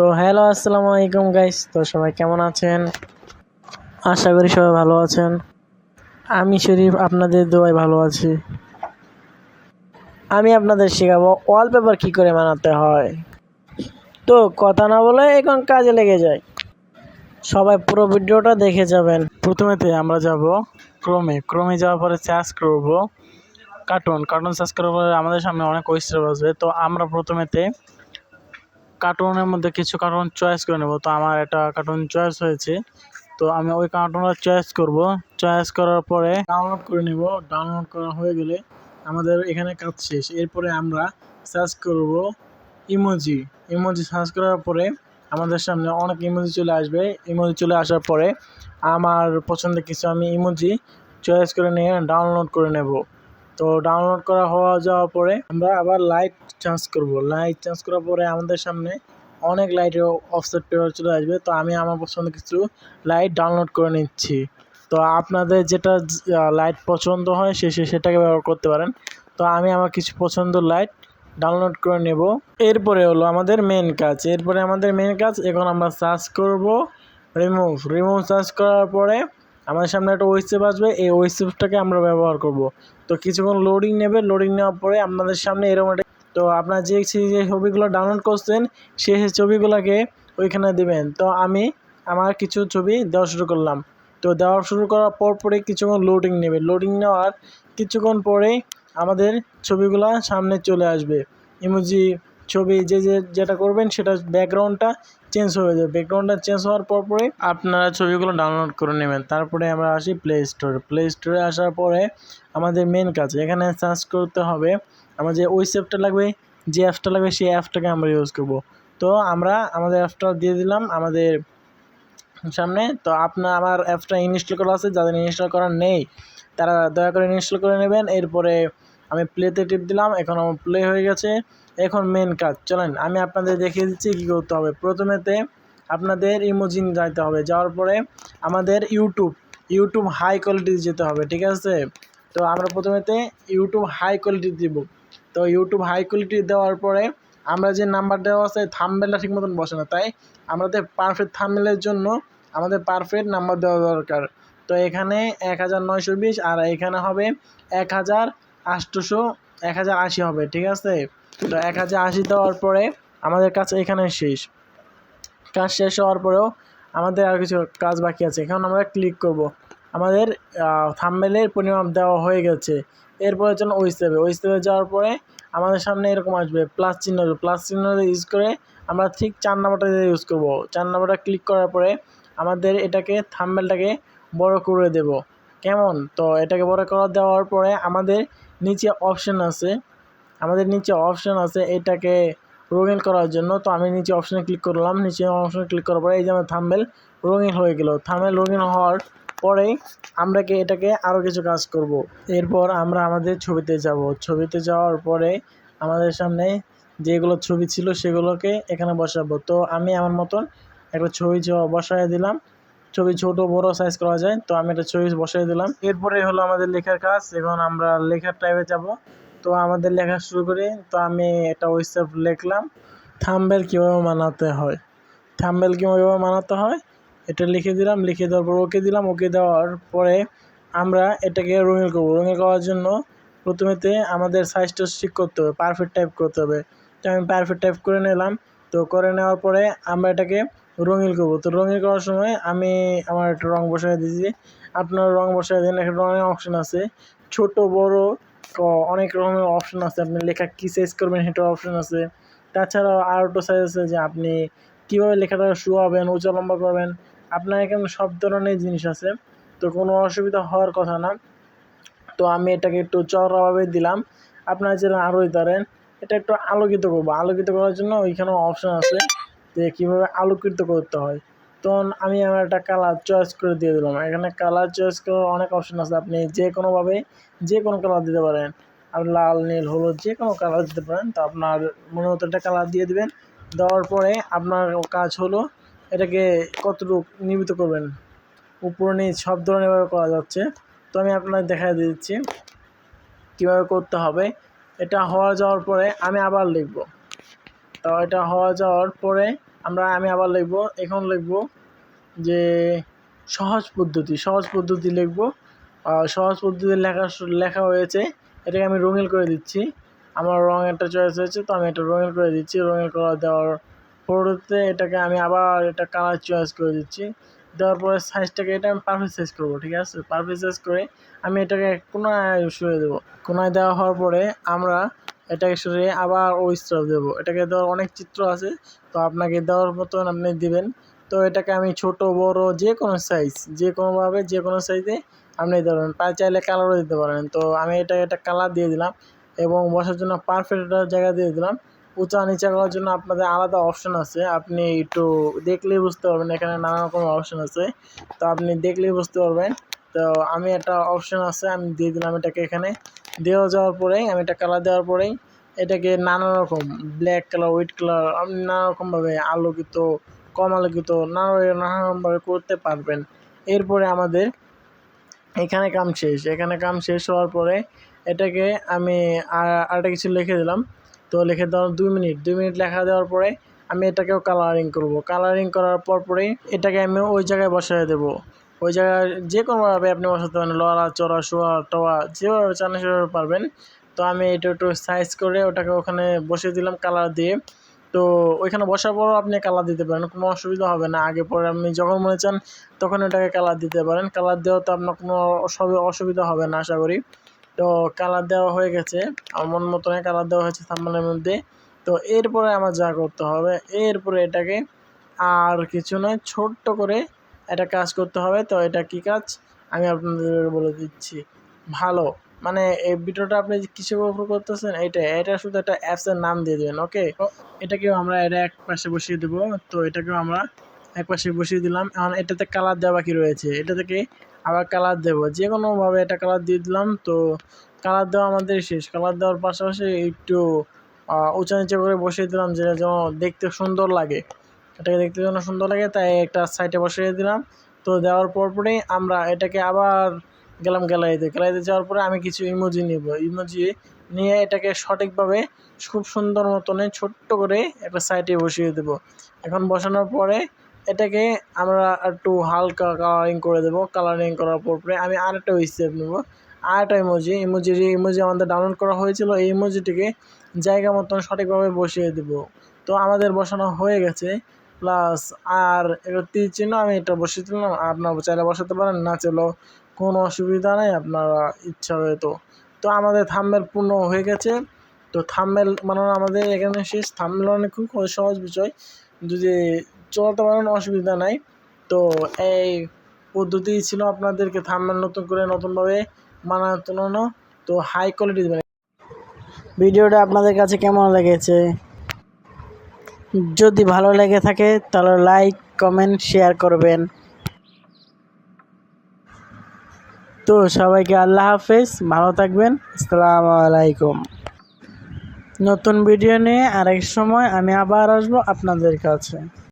তো হ্যালো, আসসালামু আলাইকুম গাইস তো সবাই কেমন আছেন? আশা করি সবাই ভালো আছেন। আমি শরীফ, আপনাদের দোয়ায় ভালো আছি। আমি আপনাদের শেখাবো ওয়ালপেপার কি করে বানাতে হয়। তো কথা না বলে এখন কাজে লেগে যায় সবাই পুরো ভিডিওটা দেখে যাবেন। প্রথমেতে আমরা যাব ক্রমে ক্রমে যাওয়ার পরে সার্চ করব কার্টুন কার্টুন সার্চ করার পরে আমাদের সামনে অনেক ওয়েস্টার আসবে। তো আমরা প্রথমেতে কার্টুনের মধ্যে কিছু কার্টুন চয়েস করে নেব। তো আমার একটা কার্টুন চয়েস হয়েছে। তো আমি ওই কার্টুনটা চয়েস করব। চয়েস করার পরে ডাউনলোড করে নিব। ডাউনলোড করা হয়ে গেলে আমাদের এখানে কাজ শেষ। এরপরে আমরা সার্চ করব ইমোজি ইমোজি সার্চ করার পরে আমাদের সামনে অনেক ইমোজি চলে আসবে। ইমোজি চলে আসার পরে আমার পছন্দের কিছু আমি ইমোজি চয়েস করে নিয়ে ডাউনলোড করে নেব। তো ডাউনলোড করা হওয়া যাওয়ার পরে আমরা আবার লাইট চেঞ্জ করব। লাইট চেঞ্জ করার পরে আমাদের সামনে অনেক লাইটের অফসেট পেপার চলে আসবে। তো আমি আমার পছন্দ কিছু লাইট ডাউনলোড করে নিচ্ছি। তো আপনাদের যেটা লাইট পছন্দ হয় সে সেটাকে ব্যবহার করতে পারেন। তো আমি আমার কিছু পছন্দ লাইট ডাউনলোড করে নেব। এরপরে হলো আমাদের মেন কাজ। এরপরে আমাদের মেন কাজ, এখন আমরা সার্চ করব রিমুভ রিমুভ সার্চ করার পরে আমাদের সামনে একটা ওয়েবসাইট আসবে, এই ওয়েবসাইটটাকে আমরা ব্যবহার করব। তো কিছুক্ষণ লোডিং নেবে লোডিং নেওয়ার পরে আপনাদের সামনে এরকম একটা তো আপনার যে যে ছবিগুলো ডাউনলোড করছেন, সেই ছবিগুলোকে ওইখানে দেবেন। তো আমি আমার কিছু ছবি দেওয়া শুরু করলাম। তো দেওয়া শুরু করার পর পরে কিছুক্ষণ লোডিং নেবে। লোডিং নেওয়ার কিছুক্ষণ পরেই আমাদের ছবিগুলো সামনে চলে আসবে। ইমোজি ছবি যে যে যেটা করবেন, সেটা ব্যাকগ্রাউন্ডটা চেঞ্জ হয়ে যাবে। ব্যাকগ্রাউন্ডটা চেঞ্জ হওয়ার পর পরে আপনারা ছবিগুলো ডাউনলোড করে নেবেন। তারপরে আমরা আসি প্লে স্টোরে প্লে স্টোরে আসার পরে আমাদের মেন কাজ, এখানে সার্চ করতে হবে। আমার যে ওয়েবসাইটটা লাগবে, যে অ্যাপসটা লাগবে সেই অ্যাপসটাকে আমরা ইউজ করব। তো আমরা আমাদের অ্যাপসটা দিয়ে দিলাম আমাদের সামনে। তো আপনার, আমার অ্যাপসটা ইনস্টল করা আছে, যাদের ইনস্টল করা নেই, তারা দয়া করে ইনস্টল করে নেবেন। এরপরে আমি প্লেতে টিপ দিলাম, এখন আমার প্লে হয়ে গেছে। এখন মেন কাজ। চলেন, আমি আপনাদের দেখিয়ে দিচ্ছি কী করতে হবে। প্রথমেতে আপনাদের ইমোজিন যাইতে হবে। যাওয়ার পরে আমাদের ইউটিউব ইউটিউব হাই কোয়ালিটি যেতে হবে, ঠিক আছে? তো আমরা প্রথমেতে ইউটিউব হাই কোয়ালিটি দিব। তো ইউটিউব হাই কোয়ালিটি দেওয়ার পরে আমরা যে নাম্বার দেওয়া আছে থামবেলটা ঠিক মতন বসে না। তাই আমাদের পারফেক্ট থামবেলের জন্য আমাদের পারফেক্ট নাম্বার দেওয়া দরকার। তো এখানে এক হাজার নয়শো বিশ আর এখানে হবে এক হাজার আটশোশো এক হাজার আশি হবে, ঠিক আছে? তো এক হাজার আশি দেওয়ার পরে আমাদের কাজ এখানে শেষ। কাজ শেষ হওয়ার পরেও আমাদের আর কিছু কাজ বাকি আছে। এখন আমরা ক্লিক করব। আমাদের থাম্বেলের পরিমাপ দেওয়া হয়ে গেছে। এরপরে জন্য ওই স্টেপে ওই স্টেপে যাওয়ার পরে আমাদের সামনে এরকম আসবে প্লাস চিহ্ন প্লাস চিহ্ন ইউজ করে আমরা ঠিক চার নাম্বারটা ইউজ করব। চার নাম্বারটা ক্লিক করার পরে আমাদের এটাকে থাম্বেলটাকে বড় করে দেব। কেমন? তো এটাকে বড় করে দেওয়ার পরে আমাদের নিচে অপশন আছে। আমাদের নিচে অপশান আছে এটাকে রঙিন করার জন্য। তো আমি নিচে অপশানে ক্লিক করলাম। নিচে অপশানে ক্লিক করার পরে এই যে আমার থামবেল রঙিন হয়ে গেল। থাম্বেল রঙিন হওয়ার পরেই আমরা কি এটাকে আরও কিছু কাজ করব। এরপর আমরা আমাদের ছবিতে যাব। ছবিতে যাওয়ার পরে আমাদের সামনে যেগুলো ছবি ছিল সেগুলোকে এখানে বসাবো। তো আমি আমার মতন একটা ছবি বসায় দিলাম। ছবি ছোট, বড় সাইজ করা যায়। তো আমি একটা ছবি বসাই দিলাম। এরপরে হলো আমাদের লেখার কাজ। এখন আমরা লেখার টাইপে যাব। তো আমাদের লেখা শুরু করি। তো আমি একটা ওয়েবসাইট লিখলাম। থাম্বেল কীভাবে বানাতে হয়? থাম্বেল কীভাবে বানাতে হয়? এটা লিখে দিলাম, লিখে দেওয়ার পর ওকে দিলাম। ওকে দেওয়ার পরে আমরা এটাকে রঙিন করব। রঙিন করার জন্য প্রথমেতে আমাদের সাইজটা ঠিক করতে হবে পারফেক্ট টাইপ করতে হবে। তো আমি পারফেক্ট টাইপ করে নিলাম। তো করে নেওয়ার পরে আমরা এটাকে রঙিন করব। তো রঙিন করার সময় আমি আমার একটা রঙ বসাই দিয়েছি। আপনার রঙ বসাই দিন, একটা রঙের অপশন আছে। ছোট, বড় অনেক রকমের অপশন আছে। আপনি লেখা কী সাইজ করবেন সেটার অপশন আছে। তাছাড়াও আর একটা সাইজ আছে যে আপনি কীভাবে লেখাটা শুয়াবেন উঁচা লম্বা করবেন আপনার এখানে সব ধরনের জিনিস আছে। তো কোনো অসুবিধা হওয়ার কথা না। তো আমি এটাকে একটু চড়াভাবে দিলাম। আপনারা যেন আরও ধরেন, এটা একটু আলোকিত করব। আলোকিত করার জন্য ওইখানেও অপশান আছে যে কীভাবে আলোকিত করতে হয়। তখন আমি আমার একটা কালার চয়েস করে দিয়ে দিলাম। এখানে কালার চয়েস করার অনেক অপশান আছে। আপনি যে কোনোভাবে যে কোনো কালার দিতে পারেন। আপনি লাল, নীল, হলুদ যে কোনো কালার দিতে পারেন। তো আপনার মনে মতো একটা কালার দিয়ে দিবেন। দেওয়ার পরে আপনার কাজ হলো এটাকে কতটুকু নির্মিত করবেন। উপর নিচ সব ধরনেরভাবে করা যাচ্ছে। তো আমি আপনার দেখা দিচ্ছি কীভাবে করতে হবে। এটা হওয়া যাওয়ার পরে আমি আবার লিখব। তো এটা হওয়া যাওয়ার পরে আমরা, আমি আবার লিখব, এখন লিখব যে সহজ পদ্ধতি সহজ পদ্ধতি লিখব। সহজ পদ্ধতি লেখা লেখা হয়েছে, এটাকে আমি রঙিন করে দিচ্ছি। আমার রং একটা চয়েস হয়েছে, তো আমি এটা রঙিন করে দিচ্ছি। রঙিন করা দেওয়ার পরবর্তীতে এটাকে আমি আবার এটা কালার চয়েস করে দিচ্ছি। দেওয়ার পরে সাইজটাকে এটা আমি পারফেক্ট সাইজ করব, ঠিক আছে? পারফেক্ট সাইজ করে আমি এটাকে কোনায় সরিয়ে দেবো। কোনায় দেওয়া হওয়ার পরে আমরা এটাকে সরিয়ে আবার ওই স্ট্রপ দেবো এটাকে দেওয়ার অনেক চিত্র আছে, তো আপনাকে দেওয়ার মতন আপনি দিবেন। তো এটাকে আমি ছোট, বড়, যে কোনো সাইজ যে কোনোভাবে যে কোনো সাইজে আপনি দিতে পারেন পায়ে চাইলে কালারও দিতে পারেন। তো আমি এটা একটা কালার দিয়ে দিলাম এবং বসার জন্য পারফেক্ট একটা জায়গা দিয়ে দিলাম। উঁচা, নিচা করার জন্য আপনাদের আলাদা অপশন আছে। আপনি একটু দেখলেই বুঝতে পারবেন, এখানে নানা রকম অপশন আছে। তো আপনি দেখলেই বুঝতে পারবেন। তো আমি একটা অপশন আছে, আমি দিয়ে দিলাম এটাকে এখানে। দেওয়া যাওয়ার পরেই, আমি এটা কালার দেওয়ার পরেই, এটাকে নানা রকম ব্ল্যাক কালার হোয়াইট কালার আপনি নানা রকমভাবে আলোকিত, কম আলোকিত, নানা নানা রকমভাবে করতে পারবেন। এরপরে আমাদের এখানে কাম শেষ। এখানে কাম শেষ হওয়ার পরে এটাকে আমি আর আরেকটা কিছু লিখে দিলাম। তো লিখে দেওয়ার দুই মিনিট। দুই মিনিট লেখা দেওয়ার পরে আমি এটাকেও কালারিং করব। কালারিং করার পর পরেই এটাকে আমি ওই জায়গায় বসায় দেবো। ওই জায়গায় যে কোনোভাবে আপনি বসাতে পারেন লড়া, চড়া, শোয়া, টোয়া, যেভাবে চান সেভাবে পারবেন। তো আমি এটা একটু সাইজ করে ওটাকে ওখানে বসিয়ে দিলাম কালার দিয়ে। তো ওইখানে বসার পরও আপনি কালার দিতে পারেন, কোনো অসুবিধা হবে না। আগে পরে আপনি যখন মনে চান তখন ওটাকে কালার দিতে পারেন। কালার দেওয়া তো আপনার কোনো অসুবি- অসুবিধা হবে না আশা করি। তো কালার দেওয়া হয়ে গেছে। আমার মন মতন কালার দেওয়া হয়েছে থাম্বনেলের মধ্যে। তো এরপরে আমার যা করতে হবে, এরপরে এটাকে আর কিছু নয়, ছোট্ট করে একটা কাজ করতে হবে, তো এটা কি কাজ? আমি আপনাদের বলে দিচ্ছি। ভালো। মানে এই ভিডিওটা আপনি কিসের উপর করতেছেন? এটা এটা শুধু একটা অ্যাপসের নাম দিয়ে দেবেন ওকে এটাকেও আমরা এটা এক পাশে বসিয়ে দেবো। তো এটাকেও আমরা এক পাশে বসিয়ে দিলাম। এখন এটাতে কালার দেওয়া বাকি রয়েছে। এটা থেকে আবার কালার দেবো। যে কোনোভাবে এটা কালার দিয়ে দিলাম, তো কালার দেওয়া আমাদের শেষ। কালার দেওয়ার পাশাপাশি একটু উঁচা নিচে করে বসিয়ে দিলাম যেটা যেন দেখতে সুন্দর লাগে। এটাকে দেখতে যেন সুন্দর লাগে, তাই একটা সাইডে বসিয়ে দিলাম। তো দেওয়ার পর পরেই আমরা এটাকে আবার গেলাম গ্যালারিতে। গ্যালারিতে যাওয়ার পরে আমি কিছু ইমোজি নিব। ইমোজি নিয়ে এটাকে সঠিকভাবে খুব সুন্দর মতনে ছোট্ট করে একটা সাইডে বসিয়ে দেব। এখন বসানোর পরে এটাকে আমরা একটু হালকা কালারিং করে দেবো। কালারিং করার পর আমি আরেকটা স্টেপ নেব। আরেকটা ইমোজি ইমোজি ইমোজি আমাদের ডাউনলোড করা হয়েছিল। এই ইমোজিটিকে জায়গা মতন সঠিকভাবে বসিয়ে দেব। তো আমাদের বসানো হয়ে গেছে। প্লাস আর এটা চিহ্ন আমি এটা বসিয়ে দিলাম আপনার চাইলে বসাতে পারেন, না চাইলেও কোনো অসুবিধা নেই, আপনারা ইচ্ছা হয়তো তো। তো আমাদের থাম্বেল পূর্ণ হয়ে গেছে। তো থাম্বেল বানানো আমাদের এখানে শেষ। থাম্বেল বানানো খুব সহজ বিষয়। যদি চলাতে পারেন, অসুবিধা নাই। তো এই পদ্ধতি ছিল আপনাদেরকে থাম্বেল নতুন করে নতুনভাবে বানানো তো হাই কোয়ালিটি দেবেন। ভিডিওটা আপনাদের কাছে কেমন লেগেছে? যদি ভালো লেগে থাকে, তাহলে লাইক কমেন্ট শেয়ার করবেন। তো সবাইকে আল্লাহ হাফেজ, ভালো থাকবেন। আসসালাম আলাইকুম। নতুন ভিডিও নিয়ে আরেক সময় আমি আবার আসব আপনাদের কাছে।